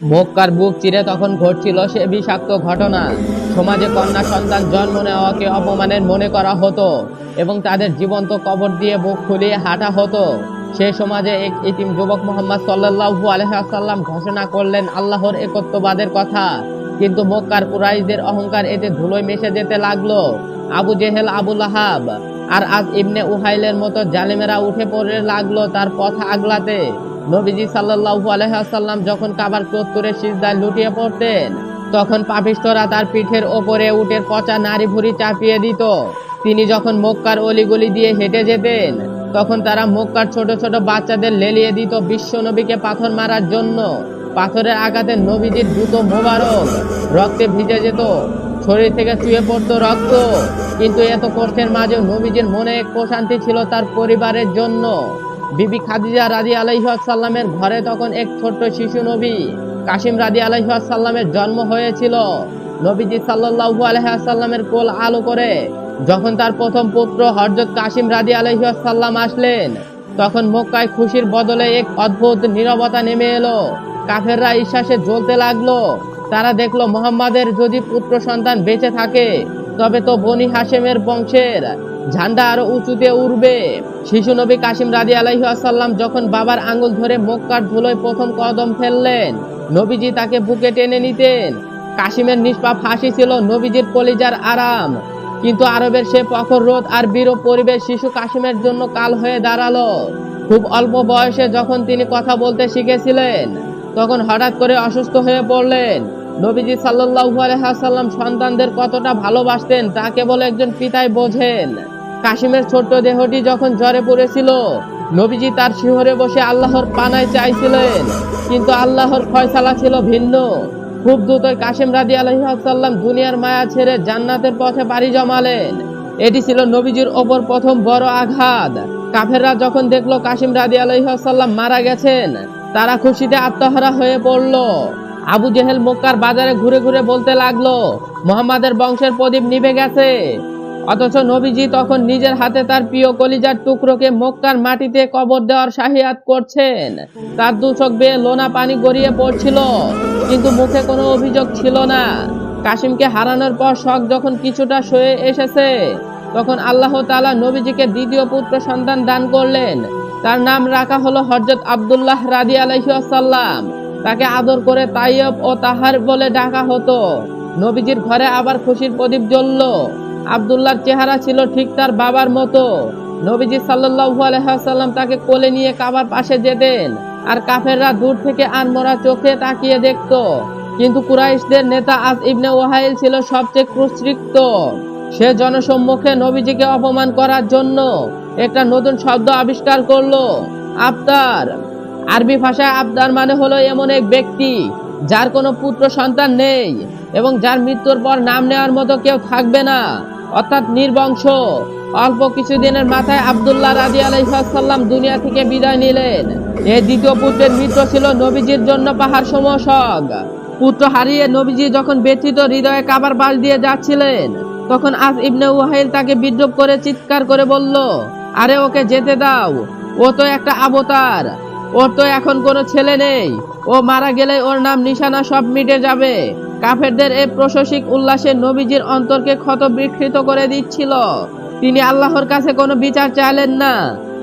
মক্কার বুক চিরে তখন ঘটছিল সে বিষাক্ত ঘটনা। সমাজে কন্যা সন্তান জন্ম নেওয়াকে অপমানের মনে করা হতো এবং তাদের জীবন্ত কবর দিয়ে বুক ফুলিয়ে হাঁটা হতো। সে সমাজে এক ইতিম যুবক মোহাম্মদ সাল্লাল্লাহু আলহাম ঘোষণা করলেন, আল্লাহর একত্ববাদের কথা। কিন্তু মক্কার কুরাইশদের অহংকার এতে ধুলোয় মিশে যেতে লাগল। আবু জেহেল আবুল লাহাব আর আজ ইবনে উহাইলের মতো জালিমেরা উঠে পড়ে লাগল তার পথ আগলাতে। নবীজি সাল্লাল্লাহু আলাইহাল্লাম যখন কাবার চত্বরে সিজদায় লুটিয়ে পড়তেন, তখন পাপিষ্টরা তার পিঠের ওপরে উটের পচা নারী ভুড়ি চাপিয়ে দিত। তিনি যখন মক্কার অলিগলি দিয়ে হেঁটে যেতেন, তখন তারা মক্কার ছোট ছোট বাচ্চাদের লেলিয়ে দিত বিশ্ব নবীকে পাথর মারার জন্য। পাথরের আঘাতে নবীজির জুতো মোবারক রক্তে ভিজে যেত, শরীর থেকে চুয়ে পড়তো রক্ত। কিন্তু এত কষ্টের মাঝেও নবীজির মনে এক প্রশান্তি ছিল তার পরিবারের জন্য। বিবি খাদিজা রাজি আলাইসাল্লামের ঘরে তখন এক ছোট্ট শিশু নবী কাশিম রাজি আলাইসাল্লামের জন্ম হয়েছিল। নবীজি সাল্লাল্লাহু আলহাসাল্লামের কোল আলো করে যখন তার প্রথম পুত্র হরজত কাশিম রাজি আলহাসাল্লাম আসলেন, তখন মক্কায় খুশির বদলে এক অদ্ভুত নীরবতা নেমে এলো। কাফেররা ঈশ্বাসে জ্বলতে লাগল। তারা দেখল মোহাম্মদের যদি পুত্র সন্তান বেঁচে থাকে তবে তো বনি হাশেমের বংশের ঝান্ডা আরও উঁচুতে উঠবে শিশু নবী কাশিম রাজি আলাইহি আসাল্লাম যখন বাবার আঙ্গুল ধরে মক্কার ধুলোয় প্রথম কদম ফেললেন, নবীজি তাকে বুকে টেনে নিতেন। কাশিমের নিষ্পাপ হাসি ছিল নবীজির কলিজার আরাম। কিন্তু আরবের সে প্রখর রোদ আর বীর পরিবেশ শিশু কাশিমের জন্য কাল হয়ে দাঁড়াল। খুব অল্প বয়সে যখন তিনি কথা বলতে শিখেছিলেন, তখন হঠাৎ করে অসুস্থ হয়ে পড়লেন। নবীজি সাল্লাম সন্তানদের কতটা ভালোবাসতেন, তা কেবল একজন পিতাই বোঝেন। কাশিমের ছোট্ট দেহটি যখন জ্বরে পড়েছিল, নবীজি তার শিহরে বসে আল্লাহর পানায় চাইছিলেন। কিন্তু আল্লাহর ফয়সালা ছিল ভিন্ন। খুব দ্রুতই কাশিম রাদি আলহিহাসাল্লাম দুনিয়ার মায়া ছেড়ে জান্নাতের পথে পাড়ি জমালেন। এটি ছিল নবীজির ওপর প্রথম বড় আঘাত। কাফেররা যখন দেখল কাশিম রাদি আলহিহাসাল্লাম মারা গেছেন, তারা খুশিতে আত্মহারা হয়ে পড়ল। আবু জেহেল মক্কার বাজারে ঘুরে ঘুরে বলতে লাগল, মোহাম্মদের বংশের প্রদীপ নিভে গেছে। অথচ নবীজি তখন নিজের হাতে তার প্রিয় কলিজার টুকরোকে মক্কার মাটিতে কবর দেওয়ার শাহিয়াত করছেন। তার দু চোখ বেয়ে লোনা পানি গড়িয়ে পড়ছিল, কিন্তু মুখে কোনো অভিযোগ ছিল না। কাশিমকে হারানোর পর শখ যখন কিছুটা সয়ে এসেছে, তখন আল্লাহ তাআলা নবীজিকে দ্বিতীয় পুত্র সন্তান দান করলেন। তার নাম রাখা হলো হজরত আবদুল্লাহ রাদি আলাইসাল্লাম তাকে আদর করে তাইয়ব ও তাহার বলে ডাকা হতো। নবীজির ঘরে আবার খুশির প্রদীপ জ্বলল। আব্দুল্লাহর চেহারা ছিল ঠিক তার বাবার মতো। নবীজি সাল্লাল্লাহু আলাইহি তাকে কোলে নিয়ে কাবার পাশে যেতেন আর কাফেররা দূর থেকে আনমরা চোখে তাকিয়ে দেখত। কিন্তু কুরাইশদের নেতা আজ ইবনে ওয়াহাইল ছিল সবচেয়ে কুশ্রিক্ত। সে জনসম্মুখে নবীজিকে অপমান করার জন্য একটা নতুন শব্দ আবিষ্কার করল, আবতার। আরবি ভাষায় আবদার মানে হলো এমন এক ব্যক্তি যার কোনো পুত্র সন্তান নেই এবং যার মৃত্যুর পর নাম নেওয়ার মতো কেউ থাকবে না। অর্থাৎ নির্বংশ। অল্প কিছুদিনের মাথায় আব্দুল্লাহ রাজি আলাইসাল্লাম দুনিয়া থেকে বিদায় নিলেন। এই দ্বিতীয় পুত্রের মৃত্যু ছিল নবীজির জন্য পাহাড় সমসগ পুত্র হারিয়ে নবীজি যখন ব্যথিত হৃদয়ে কাবার বাস দিয়ে যাচ্ছিলেন, তখন আজ ইবনে ওয়াহিল তাকে বিদ্রুপ করে চিৎকার করে বলল, আরে ওকে যেতে দাও। ও তো একটা আবতার ওর তো এখন কোনো ছেলে নেই। ও মারা গেলে ওর নাম নিশানা সব মিটে যাবে। কাফেরদের এই প্রশাসিক উল্লাসে নবীজির অন্তরকে ক্ষত বিকৃত করে দিচ্ছিল। তিনি আল্লাহর কাছে কোনো বিচার চাইলেন না,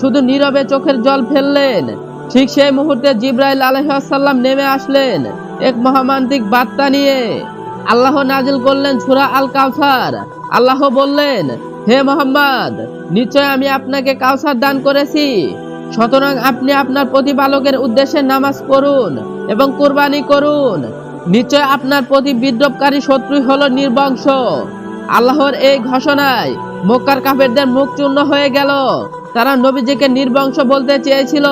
শুধু নীরবে চোখের জল ফেললেন। ঠিক সেই মুহূর্তে জিব্রাইল আলহাসাল্লাম নেমে আসলেন, এক মহামান্তিক বার্তা নিয়ে। আল্লাহ নাজিল করলেন সুরা আল কাউসার আল্লাহ বললেন, হে মোহাম্মদ, নিশ্চয় আমি আপনাকে কাউসার দান করেছি। সুতরাং আপনি আপনার প্রতিপালকের উদ্দেশ্যে নামাজ পড়ুন এবং কুরবানি করুন। নিশ্চয় আপনার প্রতি বিদ্রোপকারী শত্রুই হলো নির্বংশ আল্লাহর এই ঘোষণায় মক্কার কাফেরদের মুখ চূর্ণ হয়ে গেল। তারা নবীজিকে নির্বংশ বলতে চেয়েছিল,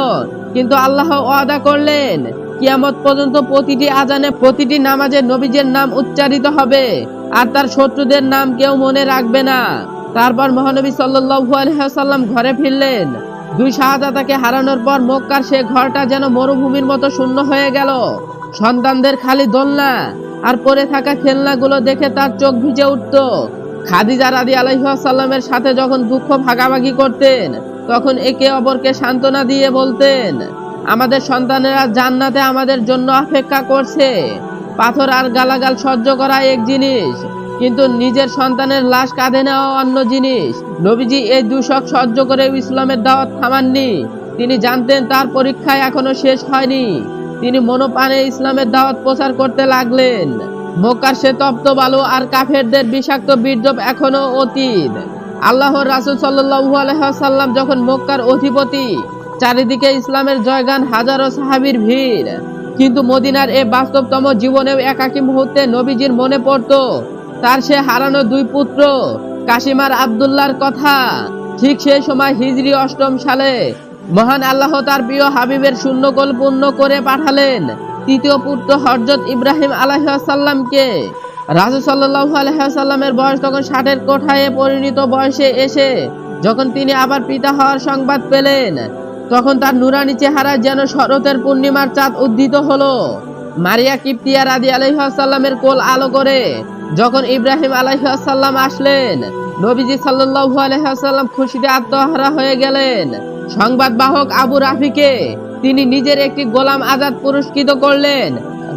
কিন্তু আল্লাহ ওয়াদা করলেন, কিয়ামত পর্যন্ত প্রতিটি আজানে প্রতিটি নামাজে নবীজের নাম উচ্চারিত হবে, আর তার শত্রুদের নাম কেউ মনে রাখবে না। তারপর মহানবী সাল্লু আলহাম ঘরে ফিরলেন। দুই শাহজাদাকে হারানোর পর মক্কার সে ঘরটা যেন মরুভূমির মতো শূন্য হয়ে গেল। সন্তানদের খালি দোলনা আর পরে থাকা খেলনাগুলো দেখে তার চোখ ভিজে উঠত। খাদিজা রাদি আলাইসাল্লামের সাথে যখন দুঃখ ভাগাভাগি করতেন, তখন একে অপরকে সান্ত্বনা দিয়ে বলতেন, আমাদের সন্তানেরা জান্নাতে আমাদের জন্য অপেক্ষা করছে। পাথর আর গালাগাল সহ্য করা এক জিনিস। কিন্তু নিজের সন্তানের লাশ কাঁধে নেওয়া অন্য জিনিস। নবীজি এই দুশক সহ্য করে ইসলামের দাওয়াত থামাননি। তিনি জানতেন তার পরীক্ষায় এখনও শেষ হয়নি। তিনি মনোপানে ইসলামের দাওয়াত প্রচার করতে লাগলেন। মক্কার সে তপ্ত বালু আর কাফেরদের বিষাক্ত বীর্যপ এখনও অতীত। আল্লাহর রাসুল সাল্লু আলহাম যখন মক্কার অধিপতি, চারিদিকে ইসলামের জয়গান হাজারো সাহাবীর ভিড়। কিন্তু মদিনার এ বাস্তবতম জীবনেও একাকী মুহূর্তে নবীজির মনে পড়তো তার সে হারানো দুই পুত্র, কাশিমার আবদুল্লাহর কথা। ঠিক সেই সময় হিজরি অষ্টম সালে মহান আল্লাহ তার প্রিয় হাবিবের শূন্যকোল পূর্ণ করে পাঠালেন তৃতীয় পুত্র হরজত ইব্রাহিম আলাইসাল্লামকে রাজু সাল্লাহ আলহামের বয়স তখন ষাটের কোঠায় পরিণত বয়সে এসে যখন তিনি আবার পিতা হওয়ার সংবাদ পেলেন, তখন তার নুরানি চেহারায় যেন শরতের পূর্ণিমার চাঁদ উদ্ধিত হলো। মারিয়া কিপ্তিয়া রাদি আলহাসাল্লামের কোল আলো করে যখন ইব্রাহিম আলাইসাল্লাম আসলেন, নবীজি সাল্লাল্লাহু আলাইসাল্লাম খুশিতে আত্মহারা হয়ে গেলেন। সংবাদ বাহক আবু রাফিকে তিনি নিজের একটি গোলাম আজাদ পুরস্কৃত করলেন।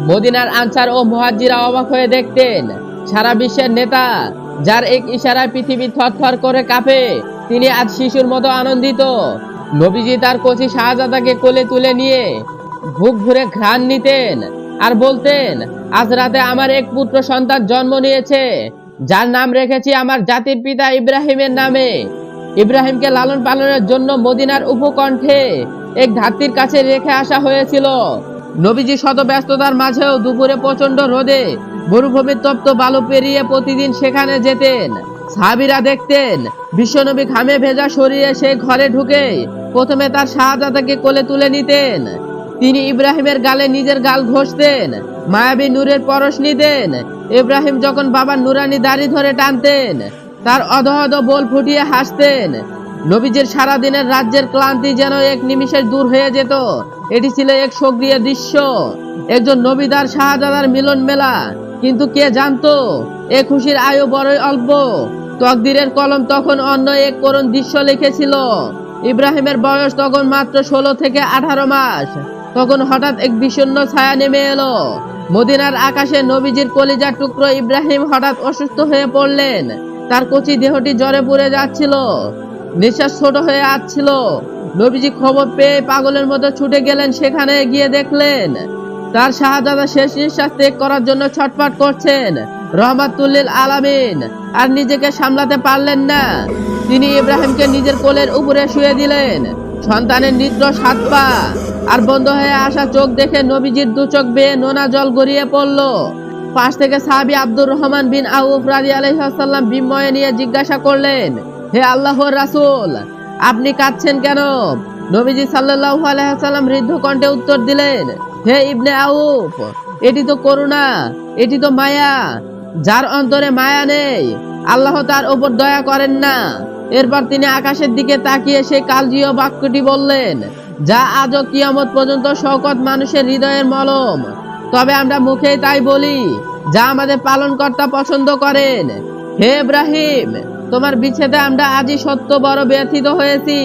মদিনার আনসার ও মুহাজ্জিরা অবাক হয়ে দেখতেন, সারা বিশ্বের নেতা যার এক ইশারায় পৃথিবী থরথর করে কাঁপে, তিনি আজ শিশুর মতো আনন্দিত। নবীজি তার কচি শাহজাদাকে কোলে তুলে নিয়ে বুক ভরে ঘ্রাণ নিতেন। আর বলতেন, আজ রাতে আমার এক পুত্র সন্তান জন্ম নিয়েছে, যার নাম রেখেছি আমার জাতির পিতা ইব্রাহিমের নামে। ইব্রাহিমকে লালন পালনের জন্য মদিনার উপকণ্ঠে এক ধাত্রীর কাছে রেখে আসা হয়েছিল। নবীজি শত ব্যস্ততার মাঝেও দুপুরে প্রচণ্ড রোদে মরুভূমির তপ্ত বালু পেরিয়ে প্রতিদিন সেখানে যেতেন। সাহাবিরা দেখতেন, বিশ্বনবী ঘামে ভেজা শরীরে সে ঘরে ঢুকে প্রথমে তার শাহজাদাকে কোলে তুলে নিতেন। তিনি ইব্রাহিমের গালে নিজের গাল ঘষতেন, মায়াবী নূরের পরশ নিতেন। ইব্রাহিম যখন বাবার নুরানি দাড়ি ধরে টানতেন, তার অধহদ বল ফুটিয়ে হাসতেন। নবীজির সারাদিনের রাজ্যের ক্লান্তি যেন এক নিমিষে দূর হয়ে যেত। এটি ছিল এক সক্রিয় দৃশ্য। একজন নবীদার শাহজাদার মিলন মেলা। কিন্তু কে জানতো, এ খুশির আয়ু বড়ই অল্প। তকদিরের কলম তখন অন্য এক করুণ দৃশ্য লিখেছিল। ইব্রাহিমের বয়স তখন মাত্র ষোলো থেকে আঠারো মাস। তখন হঠাৎ এক বিষণ্ণ ছায়া নেমে এলো। মদিনার আকাশে নবীজির কলিজার টুকরো ইব্রাহিম হঠাৎ অসুস্থ হয়ে পড়লেন। তার কচি দেহটি জ্বরে পড়ে যাচ্ছিল। নিঃশ্বাস ছোট হয়ে আসছিল। নবীজি খবর পেয়ে পাগলের মতো ছুটে গেলেন, সেখানে গিয়ে দেখলেন, তার শাহজাদা শেষ নিঃশ্বাস ত্যাগ করার জন্য ছটফট করছেন রহমাতুল্লিল আলামিন। আর নিজেকে সামলাতে পারলেন না। তিনি ইব্রাহিমকে নিজের কোলের উপরে শুয়ে দিলেন। সন্তানের নিদ্র সাত পা আর বন্ধ হয়ে আসা চোখ দেখে নবীজির দু চোখ বেয়ে নোনা জল গড়িয়ে পড়ল। পাশ থেকে সাহাবি আব্দুর রহমান বিন আউফ রাজি আলহাম বিস্ময়ে নিয়ে জিজ্ঞাসা করলেন, হে আল্লাহর রাসুল, আপনি কাঁদছেন কেন? নবীজি সাল্লাল্লাহু আলাইহি সাল্লাম ঋদ্ধ কণ্ঠে উত্তর দিলেন, হে ইবনে আউফ, এটি তো করুণা, এটি তো মায়া, যার অন্তরে মায়া নেই, আল্লাহ তার উপর দয়া করেন না। এরপর তিনি আকাশের দিকে তাকিয়ে সেই কালজীয় বাক্যটি বললেন, যা আজও কিয়ামত পর্যন্ত শওকত মানুষের হৃদয়ের মলম। তবে আমরা মুখেই তাই বলি, যা আমাদের পালনকর্তা পছন্দ করেন। হে ইব্রাহিম, তোমার বিচ্ছেদে আমরা আজই সত্য বড় ব্যথিত হয়েছি।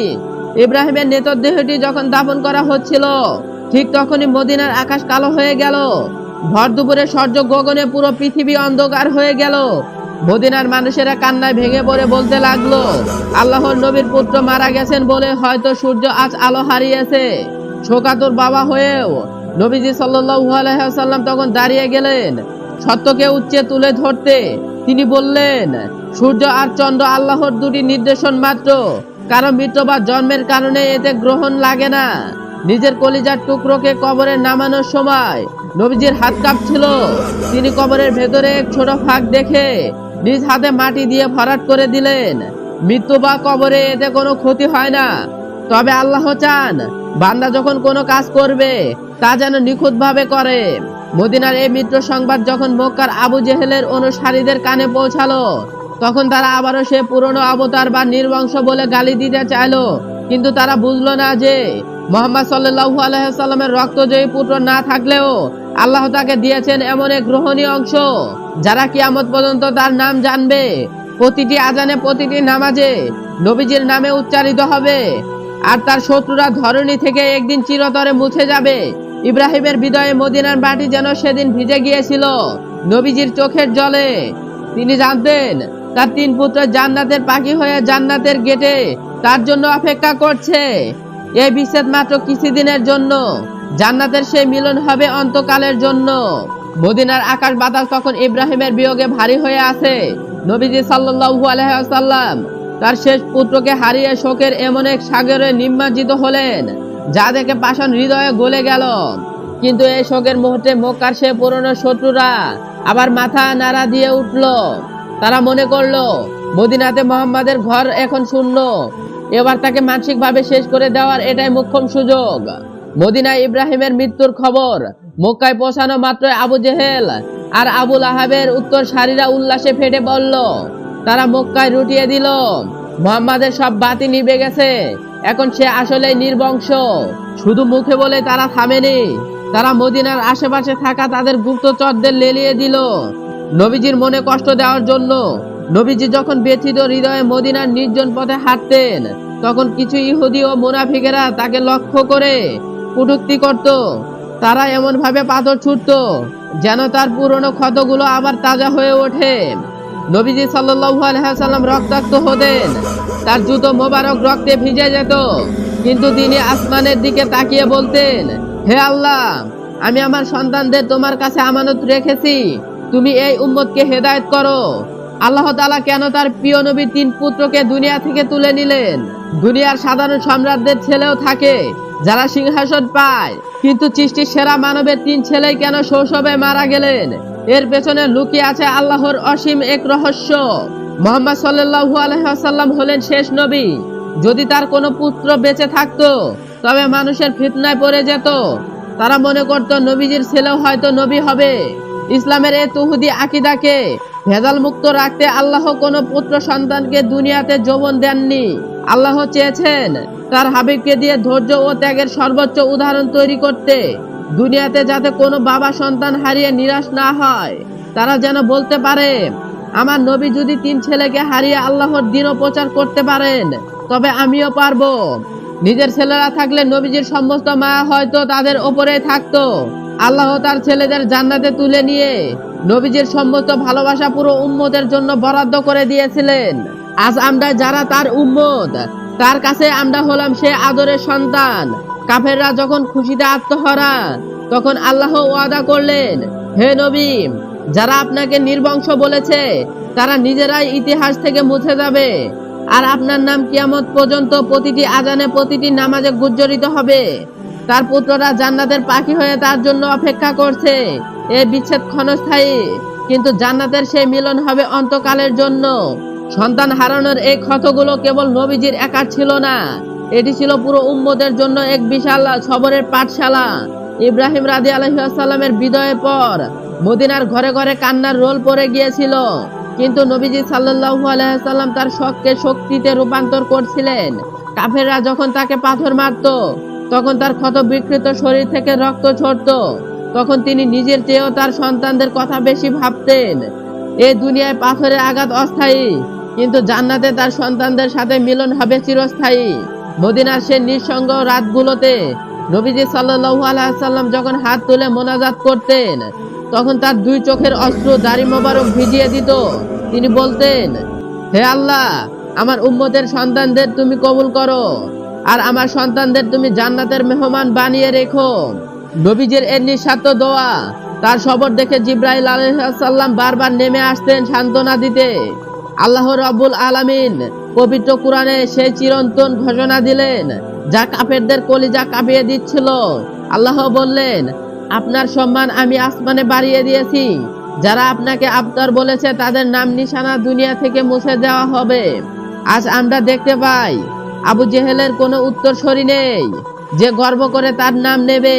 ইব্রাহিমের নেতর দেহটি যখন দাফন করা হচ্ছিল, ঠিক তখনই মদিনার আকাশ কালো হয়ে গেল। ভর দুপুরে সূর্য গগনে পুরো পৃথিবী অন্ধকার হয়ে গেল। মদিনার মানুষেরা কান্নায় ভেঙে পড়ে বলতে লাগল, আল্লাহর নবীর পুত্র মারা গেছেন বলে হয়তো সূর্য আজ আলো হারিয়েছে। শোকাতুর বাবা হয়েও নবীজি সাল্লাম তখন দাঁড়িয়ে গেলেন, সত্যকে উচ্চে তুলে ধরতে। তিনি বললেন, সূর্য আর চন্দ্র আল্লাহর দুটি নির্দেশন মাত্র কারও মৃত্যু বা জন্মের কারণে এতে গ্রহণ লাগে না। নিজের কলিজার টুকরোকে কবরে নামানোর সময় নবীজির হাত কাঁপছিল। তিনি কবরের ভেতরে এক ছোট ফাঁক দেখে নিজ হাতে মাটি দিয়ে ভরাট করে দিলেন। মৃত্যু বা কবরে এতে কোনো ক্ষতি হয় না। তবে আল্লাহ চান, বান্দা যখন কোনো কাজ করবে, তা যেন নিখুঁতভাবে করে। মদিনার এই মিত্র সংবাদ যখন মক্কার আবু জেহেলের অনুসারীদের কানে পৌঁছালো, তখন তারা আবারও সে পুরনো অবতার বা নির্বংশ বলে গালি দিতে চাইলো। কিন্তু তারা বুঝলো না যে, মোহাম্মদ সাল্লাল্লাহু আলাইহি সাল্লামের রক্তজয়ী পুত্র না থাকলেও আল্লাহ তাকে দিয়েছেন এমন এক গ্রহণীয় অংশ, যারা কিয়ামত পর্যন্ত তার নাম জানবে। প্রতিটি আজানে, প্রতিটি নামাজে নবীজির নামে উচ্চারিত হবে, আর তার শত্রুরা ধরণী থেকে একদিন চিরতরে মুছে যাবে। ইব্রাহিমের বিদয়ে মদিনার মাটি যেন সেদিন ভিজে গিয়েছিল, নবীজির চোখের জলে। তিনি জানতেন, তার তিন পুত্র জান্নাতের পাখি হয়ে জান্নাতের গেটে তার জন্য অপেক্ষা করছে। এই বিচ্ছেদ মাত্র কিছুদিনের জন্য। জান্নাতের সেই মিলন হবে অন্তকালের জন্য। মদিনার আকাশ বাতাস তখন ইব্রাহিমের বিয়োগে ভারী হয়ে আছে। নবীজি আলাইহি ওয়াসাল্লাম তার শেষ পুত্রকে হারিয়ে শোকের এমন এক সাগরে নিমজ্জিত হলেন, যা দেখে পাষাণ হৃদয়ে গলে গেল। কিন্তু এই শোকের মুহূর্তে মক্কার সে পুরনো শত্রুরা আবার মাথা নাড়া দিয়ে উঠল। তারা মনে করল, মদিনাতে মোহাম্মদের ঘর এখন শূন্য। এবার তাকে মানসিকভাবে শেষ করে দেওয়ার এটাই মুখ্যম সুযোগ। মদিনায় ইব্রাহিমের মৃত্যুর খবর। মক্কায় পৌঁছানো মাত্রই আবু জেহেল আর আবুল আহাবের উত্তর সারিরা উল্লাসে ফেটে পড়ল। তারা মক্কায় রুটিয়ে দিল। মোহাম্মদের সব বাতি নিভে গেছে। এখন সে আসলে নির্বংশ। শুধু মুখে বলে তারা থামেনি। তারা মদিনার আশেপাশে থাকা তাদের গুপ্তচরদের লেলিয়ে দিল। নবীজির মনে কষ্ট দেওয়ার জন্য নবীজি যখন ব্যথিত হৃদয়ে মদিনার নির্জন পথে হাঁটতেন, তখন কিছু ইহুদি ও মুনাফিকেরা তাকে লক্ষ্য করে কটূক্তি করত। তারা এমন ভাবে পাথর ছুটত যেন তার পুরনো ক্ষতগুলো আবার তাজা হয়ে ওঠে। নবীজি সাল্লাম রক্তাক্ত হতেন। তার জুতো মোবারক রক্তে ভিজে যেত। কিন্তু তিনি আসমানের দিকে তাকিয়ে বলতেন, হে আল্লাহ, আমি আমার সন্তানদের তোমার কাছে আমানত রেখেছি। তুমি এই উম্মতকে হেদায়ত করো। আল্লাহ তালা কেন তার প্রিয় নবীর তিন পুত্রকে দুনিয়া থেকে তুলে নিলেন? দুনিয়ার সাধারণ সম্রাটদের ছেলেও থাকে। যারা সিংহাসন পায়, কিন্তু সৃষ্টির সেরা মানবের তিন ছেলেই কেন শৈশবে মারা গেলেন? এর পেছনে লুকিয়ে আছে আল্লাহর অসীম এক রহস্য। মোহাম্মদ আলাইহি ওয়াসাল্লাম হলেন শেষ নবী। যদি তার কোনো পুত্র বেঁচে থাকতো, তবে মানুষের ফিতনায় পড়ে যেত। তারা মনে করত, নবীজির ছেলেও হয়তো নবী হবে। ইসলামের এই তুহুদি আকিদাকে ভেজাল মুক্ত রাখতে আল্লাহ কোনো পুত্র সন্তানকে দুনিয়াতে যৌবন দেননি। আল্লাহ চেয়েছেন তার হাবিবকে দিয়ে ধৈর্য ও ত্যাগের সর্বোচ্চ উদাহরণ তৈরি করতে। দুনিয়াতে যাতে কোনো বাবা সন্তান হারিয়ে নিরাশ না হয়, তারা যেন বলতে পারে, আমার নবী যদি তিন ছেলেকে হারিয়ে আল্লাহর দিনও প্রচার করতে পারেন, তবে আমিও পারব। নিজের ছেলেরা থাকলে নবীজির সমস্ত মায়া হয়তো তাদের ওপরে থাকতো। আল্লাহ তার ছেলেদের জান্নাতে তুলে নিয়ে নবীজির সমস্ত ভালোবাসা পুরো উম্মতের জন্য বরাদ্দ করে দিয়েছিলেন। আজ আমরা যারা তার উম্মত, তার কাছে আমরা হলাম সে আদরের সন্তান। কাফেররা যখন খুশিতে আত্মহরা, তখন আল্লাহ ওয়াদা করলেন, হে নবী, যারা আপনাকে নির্বংশ বলেছে, তারা নিজেরাই ইতিহাস থেকে মুছে যাবে। আর আপনার নাম কিয়ামত পর্যন্ত প্রতিটি আজানে প্রতিটি নামাজে গুজ্জরিত হবে। তার পুত্ররা জান্নাতের পাখি হয়ে তার জন্য অপেক্ষা করছে। এ বিচ্ছেদ ক্ষণস্থায়ী, কিন্তু জান্নাতের সেই মিলন হবে অন্তকালের জন্য। সন্তান হারানোর এই ক্ষতগুলো কেবল নবীজির একার ছিল না। এটি ছিল পুরো উম্মদের জন্য এক বিশাল সবরের পাঠশালা। ইব্রাহিম রাজি আলহিহাসাল্লামের বিদয়ের পর মদিনার ঘরে ঘরে কান্নার রোল পড়ে গিয়েছিল। কিন্তু নবীজি সাল্লাল্লাহু আলাইসাল্লাম তার শখকে শক্তিতে রূপান্তর করছিলেন। কাফেররা যখন তাকে পাথর মারতো, তখন তার ক্ষত বিকৃত শরীর থেকে রক্ত ঝরতো। তখন তিনি নিজের চেয়েও তার সন্তানদের কথা বেশি ভাবতেন। এ দুনিয়ায় পাথরের আঘাত অস্থায়ী। কিন্তু জান্নাতে তার সন্তানদের সাথে মিলন হবে চিরস্থায়ী। মদিনার সে নিঃসঙ্গ রাতগুলোতে। নবীজি সাল্লাল্লাহু আলাইহি সাল্লাম যখন হাত তুলে মোনাজাত করতেন, তখন তার দুই চোখের অস্ত্র দাড়ি মোবারক ভিজিয়ে দিত। তিনি বলতেন, হে আল্লাহ, আমার উম্মতের সন্তানদের তুমি কবুল করো, আর আমার সন্তানদের তুমি জান্নাতের মেহমান বানিয়ে রেখো। নবীজির এর নিঃস্বার্থ দোয়া তার সবর দেখে জিব্রাইল আলাইসাল্লাম বারবার নেমে আসতেন সান্ত্বনা দিতে। আল্লাহ রব্বুল আলামিন পবিত্র কোরআনে সেই চিরন্তন ঘোষণা দিলেন, যা কাফেরদের কলিজা কাঁপিয়ে দিচ্ছিল। আল্লাহ বললেন, আপনার সম্মান আমি আসমানে বাড়িয়ে দিয়েছি। যারা আপনাকে আবতার বলেছে, তাদের নাম নিশানা দুনিয়া থেকে মুছে দেওয়া হবে। আজ আমরা দেখতে পাই, আবু জেহেলের কোনো উত্তরসরি নেই। যে গর্ব করে তার নাম নেবে,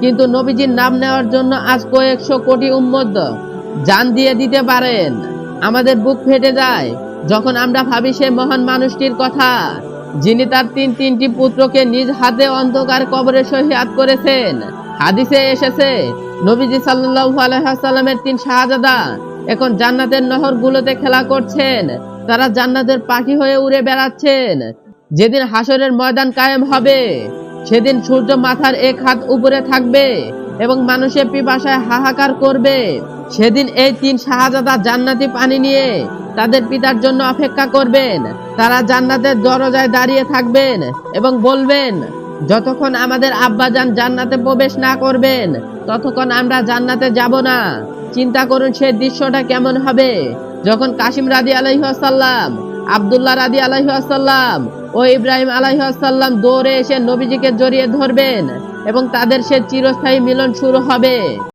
কিন্তু নবীজির নাম নেওয়ার জন্য আজ কয়েকশো কোটি উম্মত জান দিয়ে দিতে পারেন। আমাদের বুক ফেটে যায়। যখন আমরা ভাবি সে মহান মানুষটির কথা, যিনি তার তিন তিনটি পুত্রকে নিজ হাতে অন্ধকার কবরে শহীদ করেছেন। হাদিসে এসেছে, নবীজি সাল্লাল্লাহু আলাইহি সাল্লামের তিন শাহজাদা এখন জান্নাতের নহরগুলোতে খেলা করছেন। তারা জান্নাতের পাখি হয়ে উড়ে বেড়াচ্ছেন। যেদিন হাসরের ময়দান কায়েম হবে, সেদিন সূর্য মাথার এক হাত উপরে থাকবে। এবং মানুষের পিপাসায় হাহাকার করবে। সেদিন এই তিন শাহজাদা জান্নাতি পানি নিয়ে তাদের পিতার জন্য অপেক্ষা করবেন। তারা জান্নাতের দরজায় দাঁড়িয়ে থাকবেন এবং বলবেন, যতক্ষণ আমাদের আব্বাজান জান্নাতে প্রবেশ না করবেন, ততক্ষণ আমরা জান্নাতে যাব না। চিন্তা করুন সেই দৃশ্যটা কেমন হবে। যখন কাশিম রাদি আলাইহাসাল্লাম আবদুল্লাহ রাদি আলাইহাসাল্লাম ও ইব্রাহিম আলাইহাসাল্লাম দৌড়ে এসে নবীজিকে জড়িয়ে ধরবেন এবং তাদের সে চিরস্থায়ী মিলন শুরু হবে।